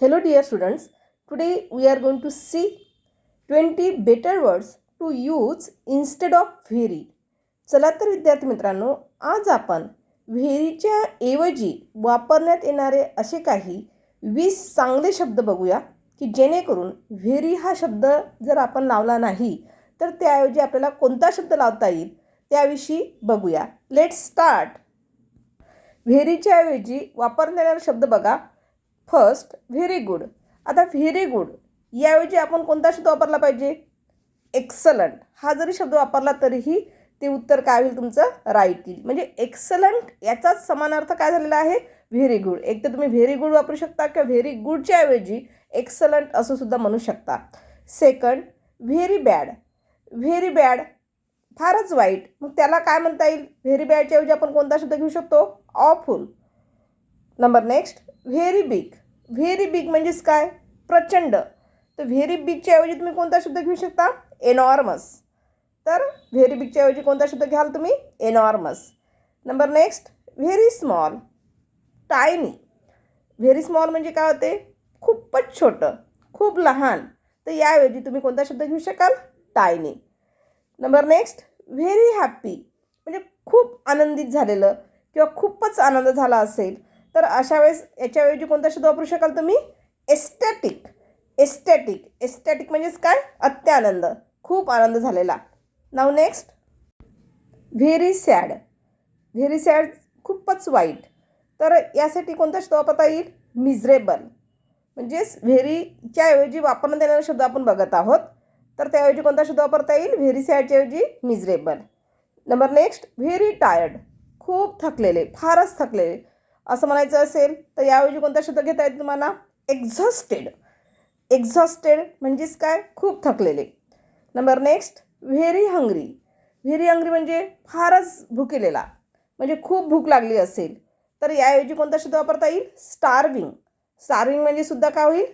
Hello, dear students. Today we are going to see 20 better words to use instead of very. चला तर विद्यार्थी मित्रांनो आज आपण व्हेरीच्या ऐवजी वापरण्यात येणारे असे काही वीस चांगले शब्द बघूया की जेणेकरून व्हेरी हा शब्द जर आपण लावला नाही तर त्याऐवजी आपल्याला कोणता शब्द लावता येईल त्याविषयी बघूया लेट स्टार्ट व्हेरीच्या ऐवजी वापरण्यात येणारा शब्द बघा फर्स्ट व्हेरी गुड आता व्हेरी गुड याऐवजी आपण कोणता शब्द वापरला पाहिजे? एक्सलंट हा जरी शब्द वापरला तरीही ते उत्तर काय होईल तुमचं? राईट येईल. म्हणजे एक्सलंट याचाच समानार्थ काय झालेला आहे? व्हेरी गुड एक तर तुम्ही व्हेरी गुड वापरू शकता किंवा व्हेरी गुडच्या ऐवजी एक्सलंट असं सुद्धा म्हणू शकता. Second very bad very bad फारच वाईट. मग त्याला काय म्हणता येईल? व्हेरी बॅडच्या ऐवजी आपण कोणता शब्द घेऊ शकतो? Awful number next very big very big म्हणजेच काय? प्रचंड. तर व्हेरी बिगच्या ऐवजी तुम्ही कोणता शब्द घेऊ शकता? एनॉर्मस तर व्हेरी बिगच्या ऐवजी कोणता शब्द घ्याल तुम्ही? Enormous number next very small tiny very small म्हणजे काय होते? खूपच छोटं. खूप लहान. तर याऐवजी तुम्ही कोणता शब्द घेऊ शकाल? Tiny number next very happy म्हणजे खूप आनंदित झालेलं किंवा खूपच आनंद झाला असेल तर अशा वेळेस याच्याऐवजी कोणता शब्द वापरू शकाल तुम्ही? एस्टॅटिक एस्टॅटिक एस्टॅटिक म्हणजेच काय? अत्यानंद. खूप आनंद झालेला. नाव next very sad very sad खूपच वाईट. तर यासाठी कोणता शब्द वापरता येईल? मिझरेबल म्हणजेच व्हेरीच्या ऐवजी वापरण्यात येणारा शब्द आपण बघत आहोत. तर त्याऐवजी कोणता शब्द वापरता येईल? व्हेरी सॅडच्या ऐवजी miserable number next very tired खूप थकलेले. फारच थकलेले. असं म्हणायचं असेल तर याऐवजी कोणता शब्द घेता येईल तुम्हाला? एक्झॉस्टेड एक्झॉस्टेड म्हणजेच काय? खूप थकलेले. Number next very hungry very hungry म्हणजे फारच भुकेलेला. म्हणजे खूप भूक लागली असेल. तर याऐवजी कोणता शब्द वापरता येईल? स्टार्विंग स्टार्विंग म्हणजे सुद्धा काय होईल?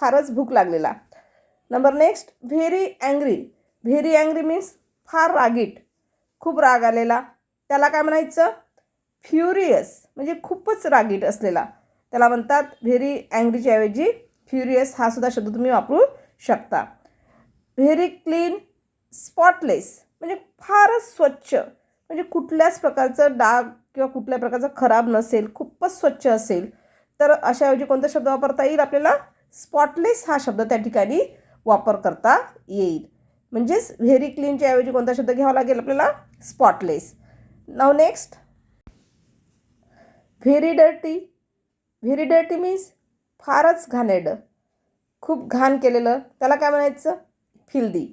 फारच भूक लागलेला. Number next very angry very angry means फार रागीट. खूप राग आलेला. त्याला काय म्हणायचं? फ्युरियस म्हणजे खूपच रागीट असलेला. त्याला म्हणतात व्हेरी अँग्रीच्या ऐवजी फ्युरियस हा सुद्धा शब्द तुम्ही वापरू शकता. व्हेरी क्लीन स्पॉटलेस म्हणजे फारच स्वच्छ म्हणजे कुठल्याच प्रकारचं डाग किंवा कुठल्या प्रकारचं खराब नसेल खूपच स्वच्छ असेल तर अशाऐवजी कोणता शब्द वापरता येईल आपल्याला? स्पॉटलेस हा शब्द त्या ठिकाणी वापर करता येईल. म्हणजेच व्हेरी क्लीनच्या ऐवजी कोणता शब्द घ्यावा लागेल आपल्याला? स्पॉटलेस. नाव next very dirty very dirty means फारच घाणेरडं. खूप घाण केलेलं. त्याला काय म्हणायचं? फिल्दी.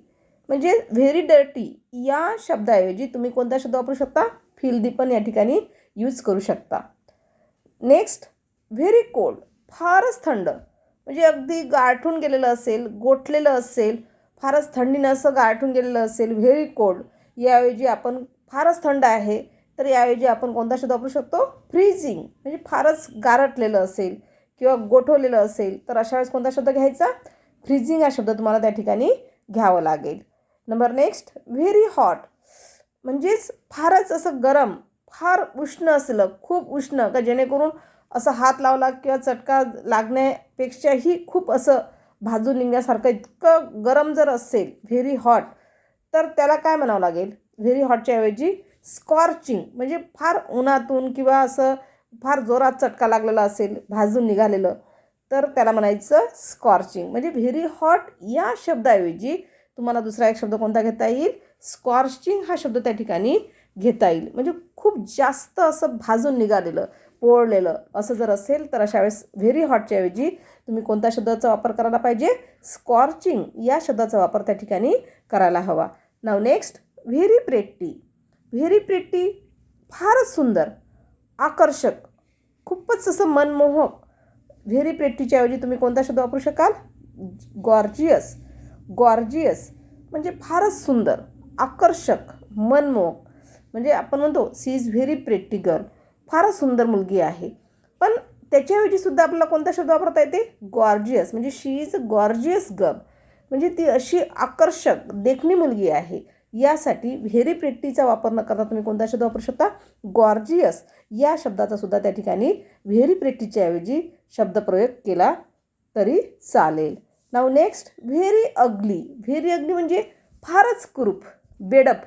म्हणजे व्हेरी डर्टी या शब्दाऐवजी तुम्ही कोणता शब्द वापरू शकता? फिल्दी पण या ठिकाणी यूज करू शकता. नेक्स्ट व्हेरी कोल्ड फारच थंड. म्हणजे अगदी गारठून गेलेलं असेल गोठलेलं असेल फारच थंडीनं असं गारठून गेलेलं असेल व्हेरी कोल्ड याऐवजी आपण फारच थंड आहे. तर याऐवजी आपण कोणता शब्द वापरू शकतो? फ्रीजिंग म्हणजे फारच गारटलेलं असेल किंवा गोठवलेलं असेल तर अशा वेळेस कोणता शब्द घ्यायचा? फ्रीजिंग हा शब्द तुम्हाला त्या ठिकाणी घ्यावं लागेल. Number next very hot. म्हणजेच फारच असं गरम फार उष्ण असलं खूप उष्ण का जेणेकरून असं हात लावला किंवा चटका लागण्यापेक्षाही खूप असं भाजून निघण्यासारखं इतकं गरम जर असेल व्हेरी हॉट तर त्याला काय म्हणावं लागेल? व्हेरी हॉटच्या ऐवजी स्कॉर्चिंग म्हणजे फार उन्हातून किंवा असं फार जोरात चटका लागलेला असेल भाजून निघालेलं तर त्याला म्हणायचं स्कॉर्चिंग. म्हणजे व्हेरी हॉट या शब्दाऐवजी तुम्हाला दुसरा एक शब्द कोणता घेता येईल? स्कॉर्चिंग हा शब्द त्या ठिकाणी घेता येईल. म्हणजे खूप जास्त असं भाजून निघालेलं पोळलेलं असं जर असेल तर अशा वेळेस व्हेरी हॉटच्या ऐवजी तुम्ही कोणत्या शब्दाचा वापर करायला पाहिजे? स्कॉर्चिंग या शब्दाचा वापर त्या ठिकाणी करायला हवा. नाव next very pretty very pretty फारच सुंदर आकर्षक खूपच असं मनमोहक. व्हेरी प्रेट्टीच्या ऐवजी तुम्ही कोणता शब्द वापरू शकाल? गॉर्जियस गॉर्जियस म्हणजे फारच सुंदर आकर्षक मनमोहक. म्हणजे आपण म्हणतो she is very pretty girl. फारच सुंदर मुलगी आहे. पण त्याच्याऐवजी सुद्धा आपल्याला कोणता शब्द वापरता येते? गॉर्जियस म्हणजे she is a gorgeous girl. म्हणजे ती अशी आकर्षक देखणी मुलगी आहे. यासाठी व्हेरीप्रेट्टीचा वापर न करता तुम्ही कोणता शब्द वापरू शकता? गॉर्जियस. या शब्दाचा सुद्धा त्या ठिकाणी व्हेरीप्रेट्टीच्या ऐवजी शब्दप्रयोग केला तरी चालेल. नाव next very ugly. Very ugly म्हणजे फारच कुरूप बेडप.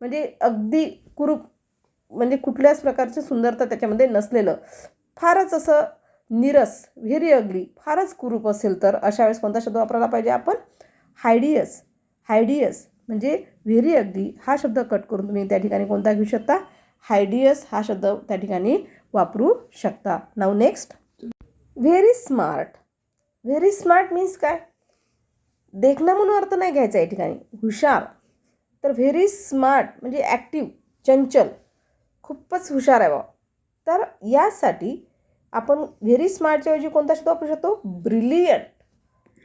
म्हणजे अगदी कुरूप म्हणजे कुठल्याच प्रकारची सुंदरता त्याच्यामध्ये नसलेलं. फारच असं निरस व्हेरी अगली फारच कुरूप असेल तर अशा वेळेस कोणता शब्द वापरायला पाहिजे आपण? हायडियस. हायडियस. म्हणजे व्हेरी अगदी. हा शब्द कट करून तुम्ही त्या ठिकाणी कोणता घेऊ शकता? हायडियस हा शब्द त्या ठिकाणी वापरू शकता. नाव next very smart very smart means काय? देखणं म्हणून अर्थ नाही घ्यायचा या ठिकाणी. हुशार. तर व्हेरी स्मार्ट म्हणजे ॲक्टिव्ह चंचल. खूपच हुशार आहे बा तर यासाठी आपण व्हेरी स्मार्टच्या ऐवजी कोणता शब्द वापरू शकतो? ब्रिलियंट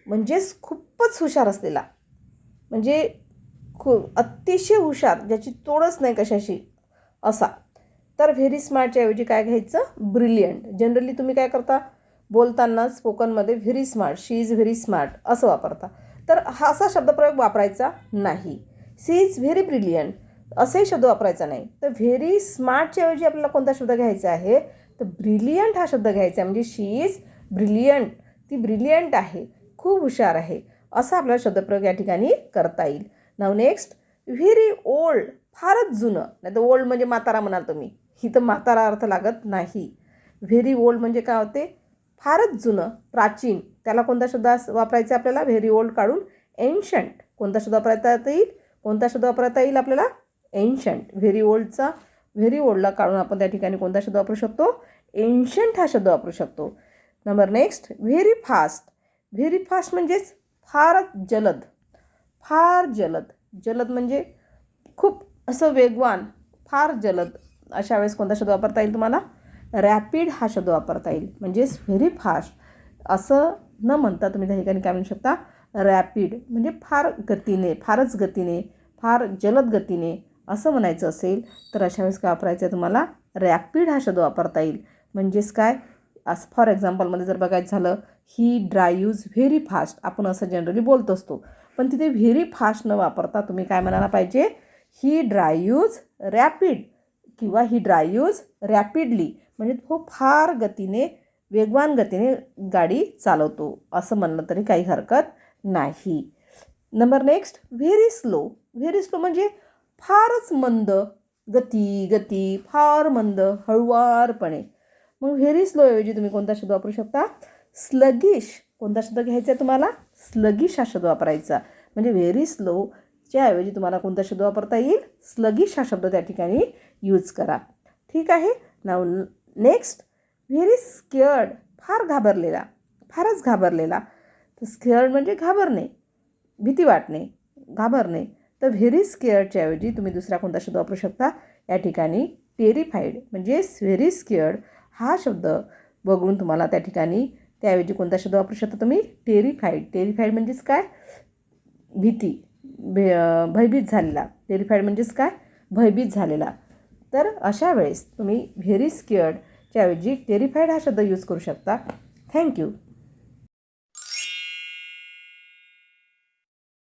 म्हणजेच खूपच हुशार असलेला. म्हणजे खूप अतिशय हुशार ज्याची तोडच नाही कशाशी असा. तर व्हेरी स्मार्टच्या ऐवजी काय घ्यायचं? ब्रिलियंट जनरली तुम्ही काय करता? बोलताना स्पोकनमध्ये very smart she is very smart असं वापरता. तर हा असा शब्दप्रयोग वापरायचा नाही. सी इज व्हेरी ब्रिलियंट असे शब्द वापरायचा नाही. तर व्हेरी स्मार्टच्या ऐवजी आपल्याला कोणता शब्द घ्यायचा आहे? तर ब्रिलियंट हा शब्द घ्यायचा आहे. म्हणजे शी इज ब्रिलियंट ती ब्रिलियंट आहे. खूप हुशार आहे. असा आपला शब्दप्रयोग या ठिकाणी करता येईल. नाव नेक्स्ट व्हेरी ओल्ड फारच जुनं. नाही तर ओल्ड म्हणजे म्हातारा म्हणाल तुम्ही. ही तर म्हातारा अर्थ लागत नाही. व्हेरी ओल्ड म्हणजे काय होते? फारच जुनं प्राचीन. त्याला कोणता शब्द वापरायचा आहे आपल्याला? व्हेरी ओल्ड काढून एन्शंट कोणता शब्द वापरता येईल? कोणता शब्द वापरता येईल आपल्याला? एन्शंट व्हेरी ओल्डचा व्हेरी ओल्डला काढून आपण त्या ठिकाणी कोणता शब्द वापरू शकतो? एन्शंट हा शब्द वापरू शकतो. Number next very fast very fast म्हणजेच फारच जलद. फार जलद. जलद म्हणजे खूप असं वेगवान फार जलद. अशा वेळेस कोणता शब्द वापरता येईल तुम्हाला? रॅपिड हा शब्द वापरता येईल. म्हणजेच व्हेरी फास्ट असं न म्हणता तुम्ही त्या ठिकाणी काय म्हणू शकता? रॅपिड म्हणजे फार गतीने फारच गतीने फार जलद गतीने असं म्हणायचं असेल तर अशा वेळेस काय वापरायचं आहे तुम्हाला? रॅपिड हा शब्द वापरता येईल. म्हणजेच काय? असं फॉर एक्झाम्पलमध्ये जर बघायचं झालं ही ड्राईव्ज व्हेरी फास्ट आपण असं जनरली बोलत असतो. पण तिथे व्हेरी फास्ट न वापरता तुम्ही काय म्हणायला पाहिजे? ही ड्राईव्ज रॅपिड किंवा ही ड्राईव्ज रॅपिडली म्हणजे तो फार गतीने वेगवान गतीने गाडी चालवतो. असं म्हणलं तरी काही हरकत नाही. Number next very slow very slow म्हणजे फारच मंद गती गती फार मंद हळुवारपणे. मग व्हेरी स्लोऐवजी तुम्ही कोणता शब्द वापरू शकता? स्लगिश कोणता शब्द घ्यायचा आहे तुम्हाला? स्लगिश हा शब्द वापरायचा. म्हणजे व्हेरी स्लोच्या ऐवजी तुम्हाला कोणता शब्द वापरता येईल? स्लगिश हा शब्द त्या ठिकाणी यूज करा. ठीक आहे? नाव नेक्स्ट व्हेरी स्केअर्ड फार घाबरलेला. फारच घाबरलेला. तर स्केअर्ड म्हणजे घाबरणे भीती वाटणे घाबरणे. तर व्हेरी स्केअर्डच्या ऐवजी तुम्ही दुसरा कोणता शब्द वापरू शकता? या ठिकाणी टेरिफाईड म्हणजेच व्हेरी स्केअर्ड हा शब्द बघून तुम्हाला त्या ठिकाणी त्याऐवजी कोणता शब्द वापरू शकता तुम्ही? टेरिफाईड. टेरिफाईड म्हणजेच काय? भीती. भे भयभीत झालेला. टेरिफाईड म्हणजेच काय? भयभीत झालेला. तर अशा वेळेस तुम्ही व्हेरी स्केअर्डच्या ऐवजी टेरिफाईड हा शब्द यूज करू शकता. थँक्यू.